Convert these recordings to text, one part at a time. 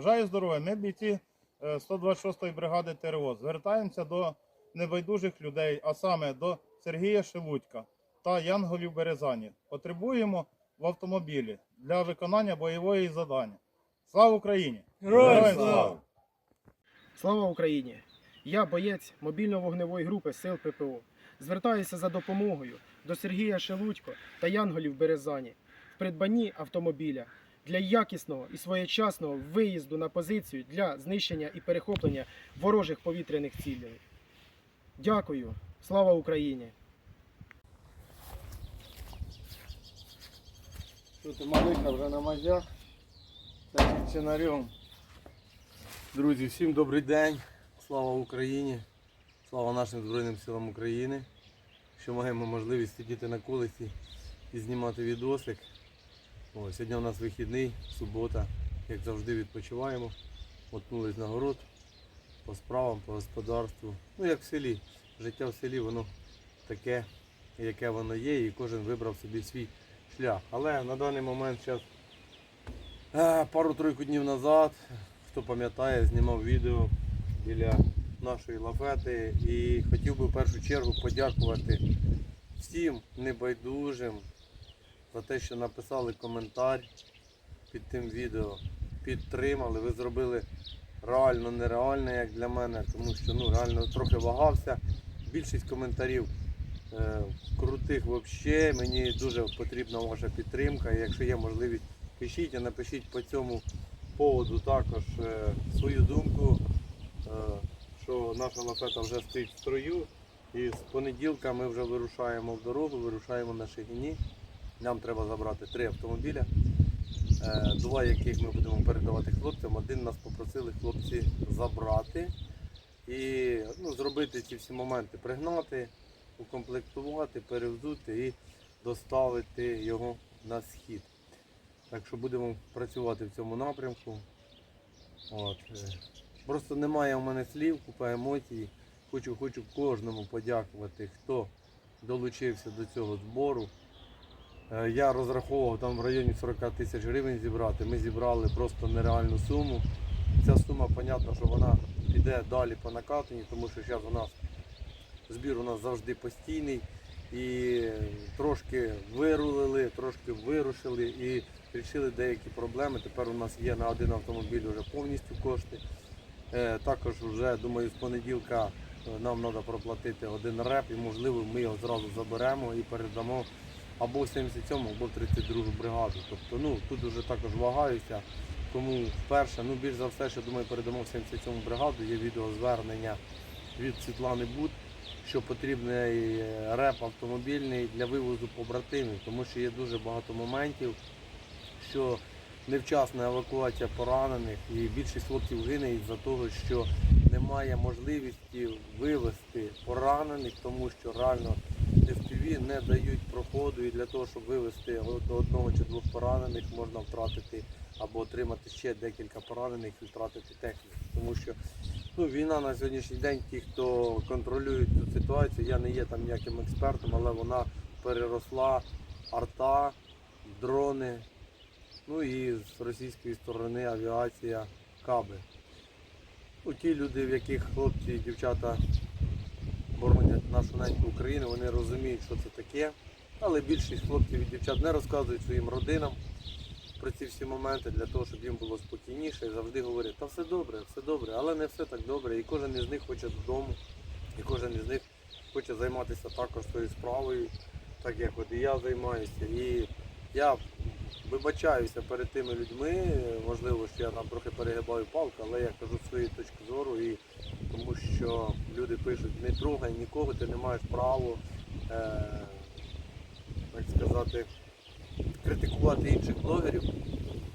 Бажаю здоров'я. Ми бійці е, 126-ї бригади ТРО. Звертаємося до небайдужих людей, а саме до Сергія Шелудька та Янголів Березані. Потребуємо в автомобілі для виконання бойової завдання. Слава Україні! Героям слава! Слава Україні! Я боєць мобільно-вогневої групи сил ППО. Звертаюся за допомогою до Сергія Шелудько та Янголів Березані в придбанні автомобіля для якісного і своєчасного виїзду на позицію для знищення і перехоплення ворожих повітряних цілей. Дякую! Слава Україні! Тут малика вже на мазях. Так, сценаріум. Друзі, всім добрий день. Слава Україні. Слава нашим Збройним силам України. Що маємо можливість сидіти на колесі і знімати відосик. О, сьогодні у нас вихідний, субота. Як завжди відпочиваємо. Мотнулись на город по справам, по господарству. Ну як в селі. Життя в селі воно таке, яке воно є, і кожен вибрав собі свій шлях. Але на даний момент зараз пару-тройку днів назад, хто пам'ятає, знімав відео біля нашої лафети і хотів би в першу чергу подякувати всім небайдужим за те, що написали коментар під тим відео, підтримали. Ви зробили реально нереальне, як для мене, тому що ну, реально трохи вагався. Більшість коментарів е, крутих взагалі. Мені дуже потрібна ваша підтримка. І якщо є можливість, пишіть, а напишіть по цьому поводу також е, свою думку, е, що наша лафета вже стоїть в строю. І з понеділка ми вже вирушаємо в дорогу, вирушаємо на Шигіні. Нам треба забрати три автомобіля, е, два яких ми будемо передавати хлопцям. Один нас попросили хлопці забрати і ну, зробити ці всі моменти, пригнати, укомплектувати, перевзути і доставити його на схід. Так що будемо працювати в цьому напрямку. От. е. Просто немає у мене слів, купа емоцій. Хочу, хочу кожному подякувати, хто долучився до цього збору. Е, Я розраховував там в районі 40 тисяч гривень зібрати. Ми зібрали просто нереальну суму. Ця сума, понятно, що вона піде далі по накатанні, тому що зараз у нас збір у нас завжди постійний. І трошки вирулили, трошки вирушили і вирішили деякі проблеми. Тепер у нас є на один автомобіль вже повністю кошти. Е, Також вже, думаю, з понеділка е, нам треба проплатити один реп і можливо ми його зразу заберемо і передамо або в 77 або в 32 бригаду. Тобто ну, тут вже також вагаюся. Кому вперше, ну більш за все, що думаю, передамо в 77 бригаду. Є відеозвернення від Світлани Бут, що потрібний е, реп автомобільний для вивозу побратимів, тому що є дуже багато моментів, що невчасна евакуація поранених і більшість хлопців гине із-за того, що немає можливості вивезти поранених, тому що реально FPV не дають проходу і для того, щоб вивезти од- одного чи двох поранених, можна втратити або отримати ще декілька поранених і втратити техніку. Тому що ну, війна на сьогоднішній день, ті, хто контролюють цю ситуацію, я не є там ніяким експертом, але вона переросла арта, дрони, ну і з російської сторони авіація, каби. Ну, ті люди, в яких хлопці і дівчата боронять нашу неньку Україну, вони розуміють, що це таке. Але більшість хлопців і дівчат не розказують своїм родинам про ці всі моменти для того, щоб їм було спокійніше і завжди говорять, та все добре, все добре, але не все так добре. І кожен із них хоче додому, і кожен із них хоче займатися також своєю справою, так як от і я займаюся. І я вибачаюся перед тими людьми, можливо, що я там трохи перегибаю палку, але я кажу свою точку зору, і тому що люди пишуть, не трогай нікого, ти не маєш права, е, так сказати, критикувати інших блогерів.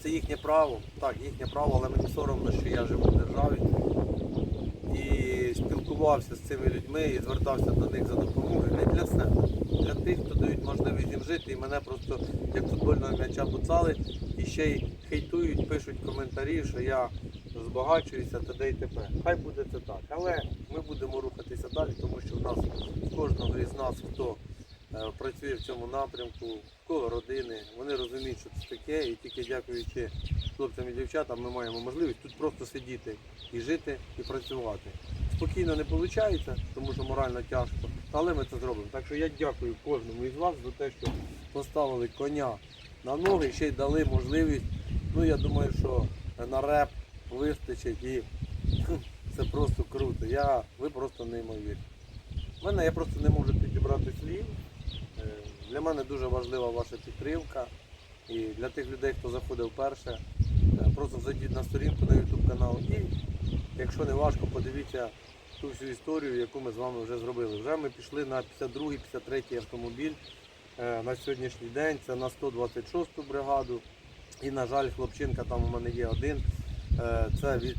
Це їхнє право, так, їхнє право, але мені соромно, що я живу в державі і спілкувався з цими людьми і звертався до них за допомогою не для себе, для тих, хто дають можливість їм жити. І мене просто як футбольного м'яча буцали і ще й хейтують, пишуть коментарі, що я збагачуюся т.д. і т.п. Хай буде це так. Але ми будемо рухатися далі, тому що в нас в кожного із нас, хто е, працює в цьому напрямку, в кого родини, вони розуміють, що це таке, і тільки дякуючи хлопцям і дівчатам, ми маємо можливість тут просто сидіти і жити, і працювати. Спокійно не виходить, тому що морально тяжко, але ми це зробимо. Так що я дякую кожному із вас за те, що поставили коня на ноги, ще й дали можливість. Ну я думаю, що на реп вистачить і це просто круто. Я, ви просто неймовірні. У мене я просто не можу підібрати слів. Е, Для мене дуже важлива ваша підтримка. І для тих людей, хто заходив вперше, е, просто зайдіть на сторінку на YouTube канал і, якщо не важко, подивіться ту всю історію, яку ми з вами вже зробили. Вже ми пішли на 52-й, 53-й автомобіль е, на сьогоднішній день. Це на 126-ту бригаду. І, на жаль, хлопчинка там у мене є один. Е, Це від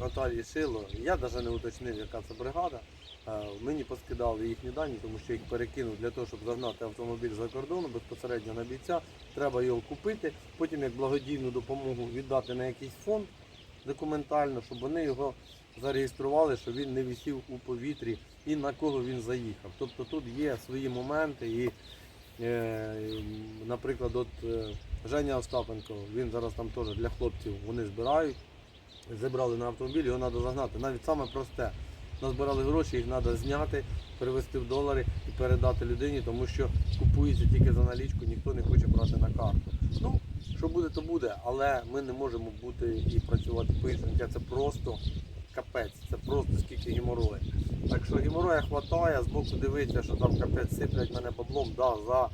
Наталії Шило. Я навіть не уточнив, яка це бригада. Е, Мені поскидали їхні дані, тому що їх перекинув для того, щоб загнати автомобіль за кордону безпосередньо на бійця. Треба його купити, потім як благодійну допомогу віддати на якийсь фонд документально, щоб вони його зареєстрували, що він не висів у повітрі і на кого він заїхав. Тобто тут є свої моменти і, е, наприклад, от е, Женя Остапенко, він зараз там теж для хлопців вони збирають, зібрали на автомобіль, його треба загнати. Навіть саме просте. Назбирали гроші, їх треба зняти, перевести в долари і передати людині, тому що купується тільки за налічку, ніхто не хоче брати на карту. Ну, що буде, то буде, але ми не можемо бути і працювати по іншому. Це просто капець, це просто скільки геморою. Так що геморроя хватає, з боку дивитися, що там капець сиплять мене баблом. Да, за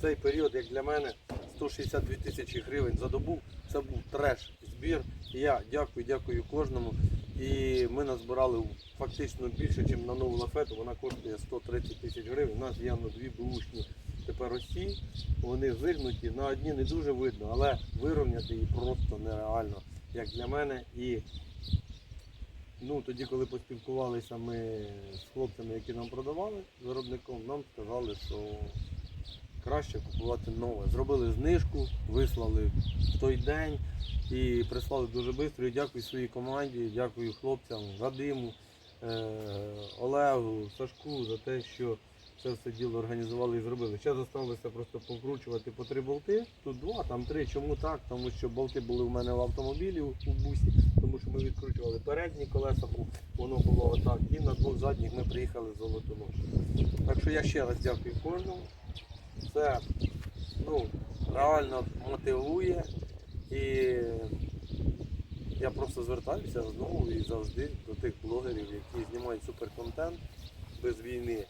цей період, як для мене, 162 тисячі гривень за добу. Це був треш збір. Я дякую, дякую кожному. І ми назбирали фактично більше, ніж на нову лафету. Вона коштує 130 тисяч гривень. У нас є дві бушні тепер осі. Вони зигнуті. На одні не дуже видно, але вирівняти її просто нереально, як для мене. І ну, тоді, коли поспілкувалися ми з хлопцями, які нам продавали виробником, нам сказали, що краще купувати нове. Зробили знижку, вислали в той день і прислали дуже швидко. Дякую своїй команді, дякую хлопцям, Вадиму, е, Олегу, Сашку за те, що це все діло організували і зробили. Ще залишилося просто покручувати по три болти. Тут два, там три. Чому так? Тому що болти були в мене в автомобілі у бусі, тому що ми відкручували передні колеса, воно було отак. І на двох задніх ми приїхали з Золотоноша. Так що я ще раз дякую кожному. Це ну, реально мотивує і я просто звертаюся знову і завжди до тих блогерів, які знімають суперконтент без війни.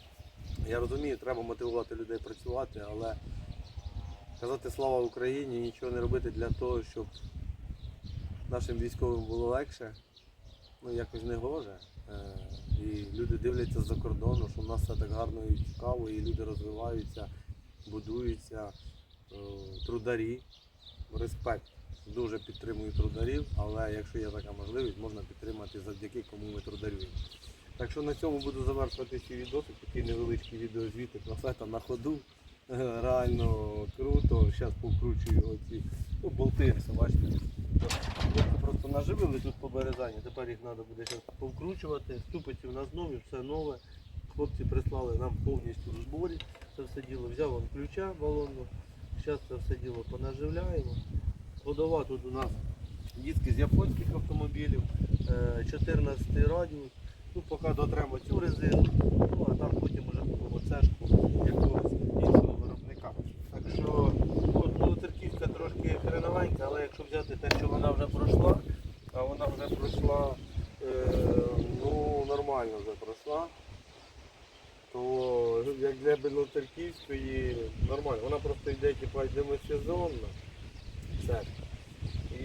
Я розумію, треба мотивувати людей працювати, але казати слава Україні, нічого не робити для того, щоб нашим військовим було легше, ну якось не гоже. Е, І люди дивляться з-за кордону, що в нас все так гарно і цікаво, і люди розвиваються, будуються, е, трударі. Респект. Дуже підтримую трударів, але якщо є така можливість, можна підтримати завдяки кому ми трударюємо. Так що на цьому буду завершувати свій відосик, такий невеличкий відеозвіт, лафета на ходу. Е, Реально круто. Зараз повкручую оці ну, болти, бачите. Просто наживили тут по березані, тепер їх треба буде зараз повкручувати. Ступиці в нас нові, все нове. Хлопці прислали нам повністю в зборі. Це все діло взяв он ключа балонну. Зараз це все діло понаживляємо. Ходова тут у нас диски з японських автомобілів, е, 14 радіус Ну, поки дотремо цю резину, ну а там потім вже купимо цешку якогось іншого виробника. Так що ну, терківка трошки хреновенька, але якщо взяти те, що вона вже пройшла, а вона вже пройшла, е, ну нормально вже пройшла, то як для Білотерківської нормально. Вона просто йде типа демосезонна. Все. І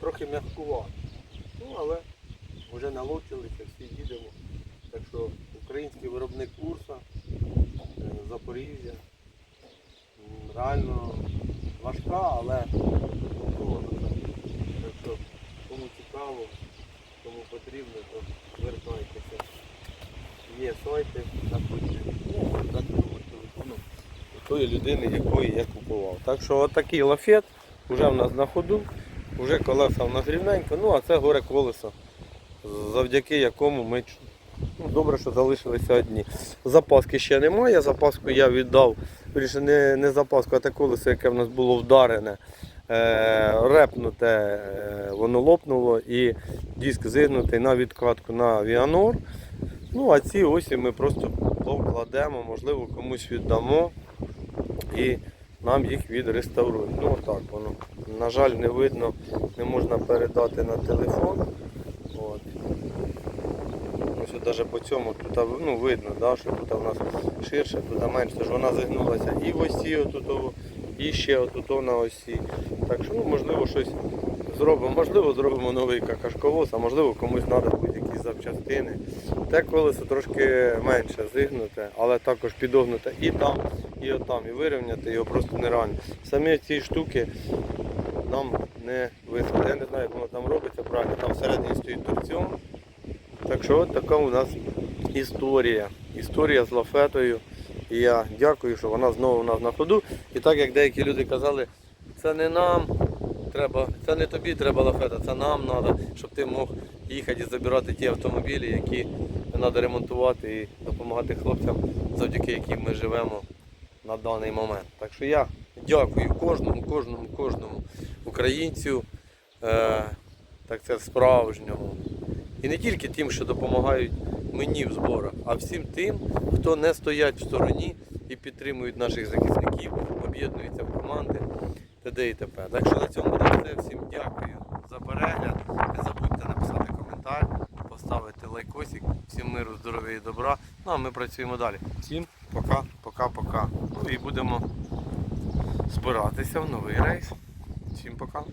трохи м'якувато. Ну, але вже налучилися, всі їдемо. Так що український виробник Урса, е, Запоріжжя. Реально важка, але готова. Так що кому цікаво, кому потрібно, то звертайтеся. Є сайти, заходьте. Ну, дати номер телефону тої людини, якої я купував. Так що отакий лафет вже в нас на ходу, вже колеса в нас рівненько, ну а це горе колесо, завдяки якому ми ну, добре, що залишилися одні. Запаски ще немає, запаску я віддав, вірніше, не, не запаску, а те колесо, яке в нас було вдарене. Е, репнуте, е, воно лопнуло і диск зігнутий на відкладку на Віанор. Ну, а ці осі ми просто покладемо, можливо, комусь віддамо і нам їх відреставрують. Ну отак воно. На жаль, не видно, не можна передати на телефон. От. Ось навіть по цьому тут ну, видно, да, що тут у нас ширше, тут менше, Тож вона загнулася і в осі отут, і ще отут на осі. Так що ну, можливо щось зробимо. Можливо, зробимо новий какашковоз, а можливо комусь треба будуть якісь запчастини. Те колесо трошки менше зигнуте, але також підогнуте і там, і отам. І вирівняти його просто нереально. Самі ці штуки нам не висадить. Я не знаю, як воно там робиться правильно. Там всередині стоїть торціон. Так що от така у нас історія. Історія з лафетою. І я дякую, що вона знову у нас на ходу. І так як деякі люди казали, це не нам треба, це не тобі треба лафета, це нам треба, щоб ти мог їхати і забирати ті автомобілі, які треба ремонтувати і допомагати хлопцям, завдяки яким ми живемо на даний момент. Так що я дякую кожному, кожному, кожному українцю, е, так це справжньому. І не тільки тим, що допомагають мені в зборах, а всім тим, хто не стоять в стороні і підтримують наших захисників, об'єднуються в команди т.д. і т.п. Так що на цьому буде все. Всім дякую за перегляд. Не забудьте написати коментар, поставити лайкосик. Всім миру, здоров'я і добра. Ну а ми працюємо далі. Всім пока, пока, пока. Ну і будемо збиратися в новий рейс. Всім пока.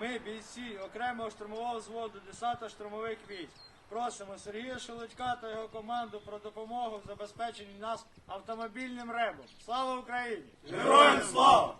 Ми, бійці окремого штурмового взводу десанта штурмових військ, просимо Сергія Шелудька та його команду про допомогу в забезпеченні нас автомобільним ребом. Слава Україні! Героям слава!